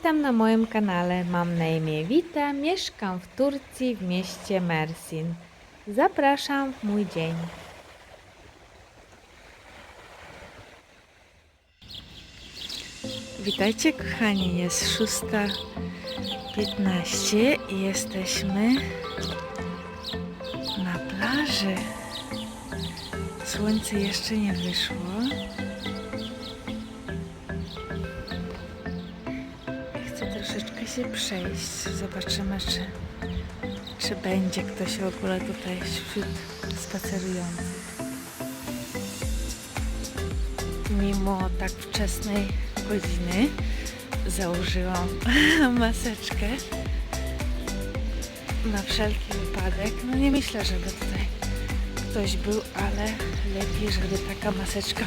Witam na moim kanale. Mam na imię Wita. Mieszkam w Turcji w mieście Mersin. Zapraszam w mój dzień. Witajcie kochani, jest 6.15 i jesteśmy na plaży. Słońce jeszcze nie wyszło. Się przejść. Zobaczymy, czy, czy będzie ktoś w ogóle tutaj wśród spacerujących. Mimo tak wczesnej godziny założyłam maseczkę na wszelki wypadek. No nie myślę, żeby tutaj ktoś był, ale lepiej, żeby taka maseczka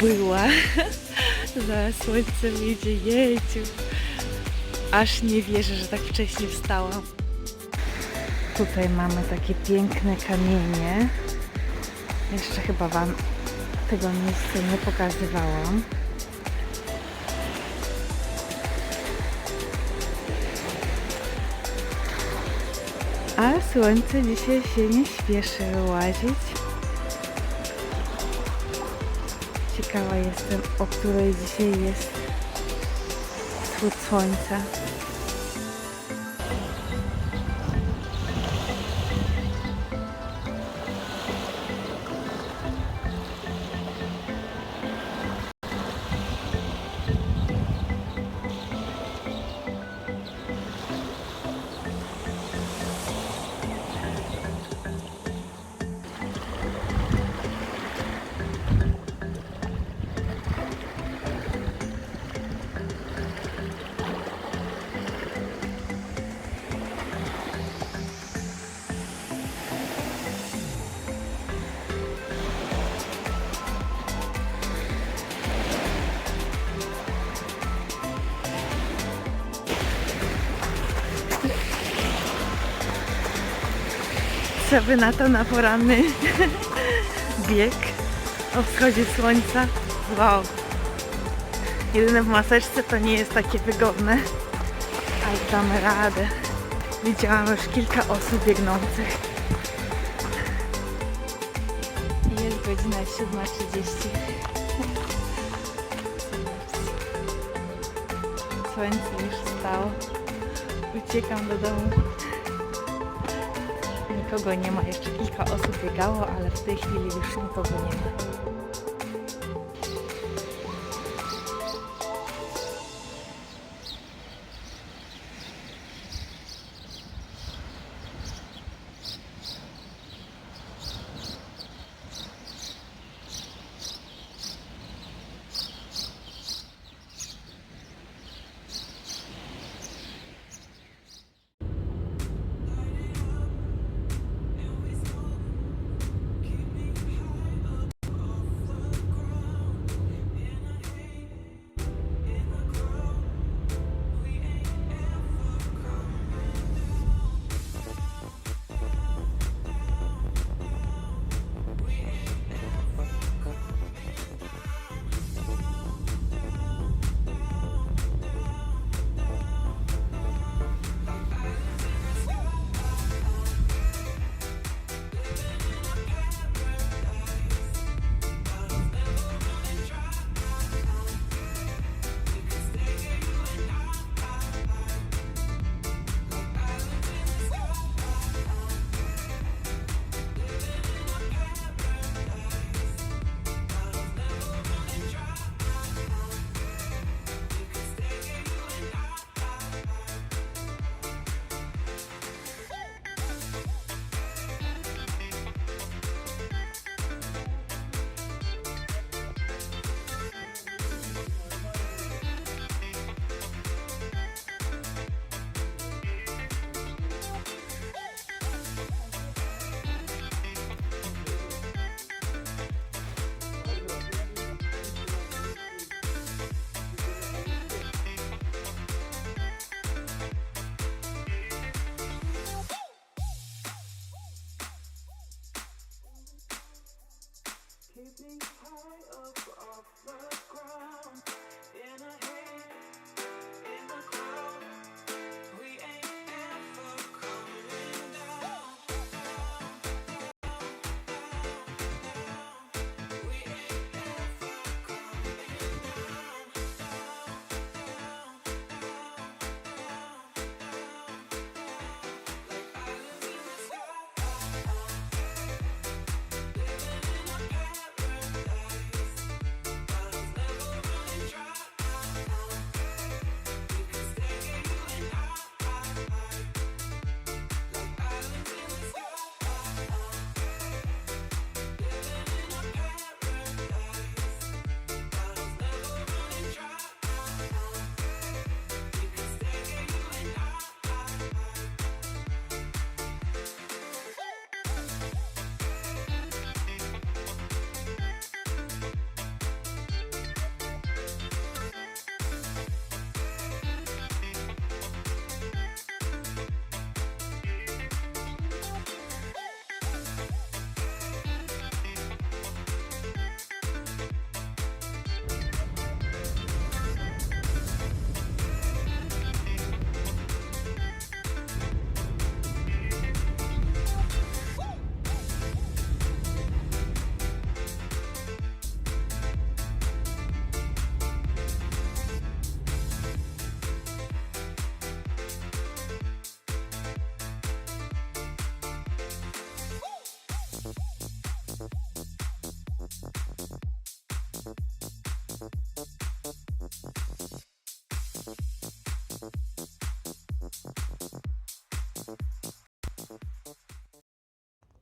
była. Zaraz słońce wyjdzie, jejciu. Aż nie wierzę, że tak wcześnie wstałam. Tutaj mamy takie piękne kamienie. Jeszcze chyba Wam tego miejsca nie pokazywałam. A słońce dzisiaj się nie śpieszy wyłazić. Ciekawa jestem, o której dzisiaj jest wschód słońca. By na to na poranny bieg o wschodzie słońca? Wow. Jedyne w maseczce to nie jest takie wygodne, ale damy radę. Widziałam już kilka osób biegnących. Jest godzina 7.30. Słońce już wstało. Uciekam do domu. Nikogo nie ma, jeszcze kilka osób biegało, ale w tej chwili już nikogo nie ma.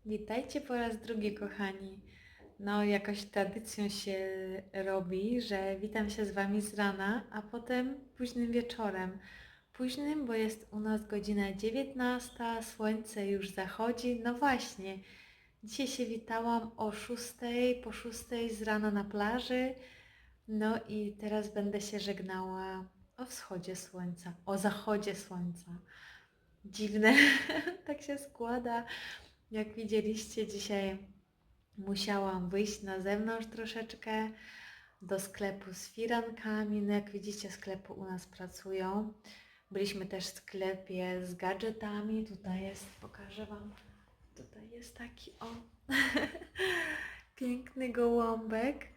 Witajcie po raz drugi, kochani. No, jakoś tradycją się robi, że witam się z Wami z rana, a potem późnym wieczorem. Późnym, bo jest u nas godzina 19, słońce już zachodzi. No właśnie, dzisiaj się witałam o 6, po 6 z rana na plaży. No i teraz będę się żegnała o wschodzie słońca, o zachodzie słońca. Dziwne, tak się składa. Jak widzieliście, dzisiaj musiałam wyjść na zewnątrz troszeczkę do sklepu z firankami. No jak widzicie, sklepy u nas pracują. Byliśmy też w sklepie z gadżetami. Tutaj jest, pokażę Wam. Tutaj jest taki o piękny gołąbek.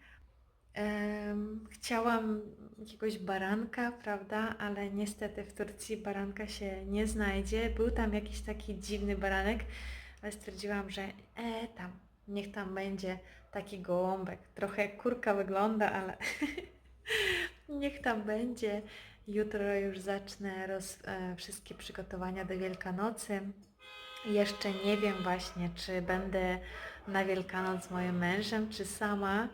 Em, chciałam jakiegoś baranka, prawda, ale niestety w Turcji baranka się nie znajdzie. Był tam jakiś taki dziwny baranek, ale stwierdziłam, że e, tam, niech tam będzie taki gołąbek. Trochę jak kurka wygląda, ale niech tam będzie. Jutro już zacznę roz, e, wszystkie przygotowania do Wielkanocy. Jeszcze nie wiem właśnie, czy będę na Wielkanoc z moim mężem, czy sama.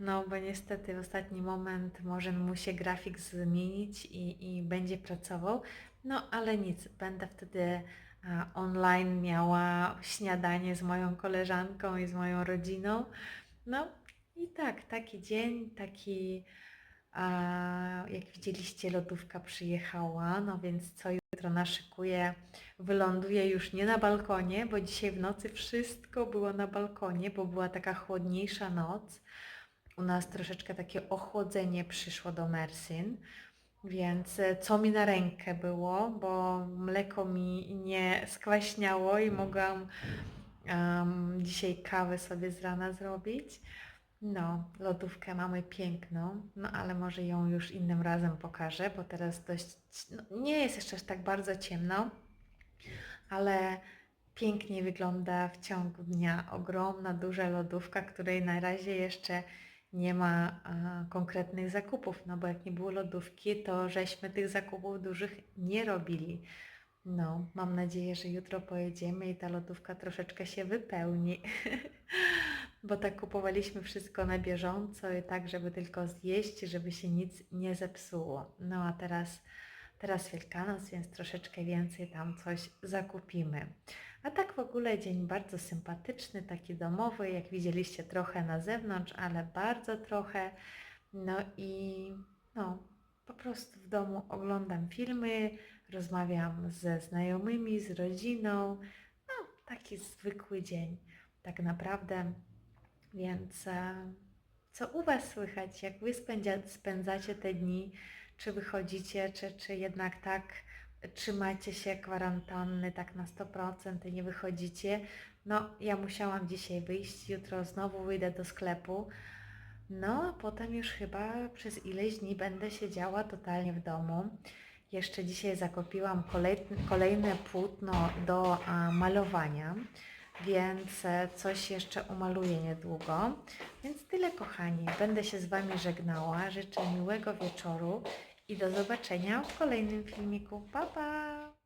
No, bo niestety w ostatni moment może mu się grafik zmienić i, i będzie pracował. No, ale nic, będę wtedy online miała śniadanie z moją koleżanką i z moją rodziną. No i tak, taki dzień, taki, jak widzieliście, lodówka przyjechała, no więc co jutro naszykuję, wyląduję już nie na balkonie, bo dzisiaj w nocy wszystko było na balkonie, bo była taka chłodniejsza noc. U nas troszeczkę takie ochłodzenie przyszło do Mersin, więc e, co mi na rękę było, bo mleko mi nie skwaśniało i mogłam em, dzisiaj kawę sobie z rana zrobić. No, lodówkę mamy piękną, no ale może ją już innym razem pokażę, bo teraz dość, no, nie jest jeszcze tak bardzo ciemno, ale pięknie wygląda w ciągu dnia. Ogromna, duża lodówka, której na razie jeszcze nie ma konkretnych zakupów, no bo jak nie było lodówki, to żeśmy tych zakupów dużych nie robili. No, mam nadzieję, że jutro pojedziemy i ta lodówka troszeczkę się wypełni, bo tak kupowaliśmy wszystko na bieżąco i tak, żeby tylko zjeść, żeby się nic nie zepsuło. No a teraz, teraz Wielkanoc, więc troszeczkę więcej tam coś zakupimy. A tak w ogóle dzień bardzo sympatyczny, taki domowy, jak widzieliście trochę na zewnątrz, ale bardzo trochę. No i no, po prostu w domu oglądam filmy, rozmawiam ze znajomymi, z rodziną. No, taki zwykły dzień tak naprawdę. Więc e, co u Was słychać, jak Wy spędzacie te dni? Czy wychodzicie, czy, czy jednak tak trzymacie się kwarantanny tak na 100% i nie wychodzicie. No, ja musiałam dzisiaj wyjść, jutro znowu wyjdę do sklepu. No, a potem już chyba przez ileś dni będę siedziała totalnie w domu. Jeszcze dzisiaj zakupiłam kolej, kolejne płótno do a, malowania, więc coś jeszcze umaluję niedługo. Więc tyle kochani, będę się z Wami żegnała. Życzę miłego wieczoru i do zobaczenia w kolejnym filmiku. Pa, pa!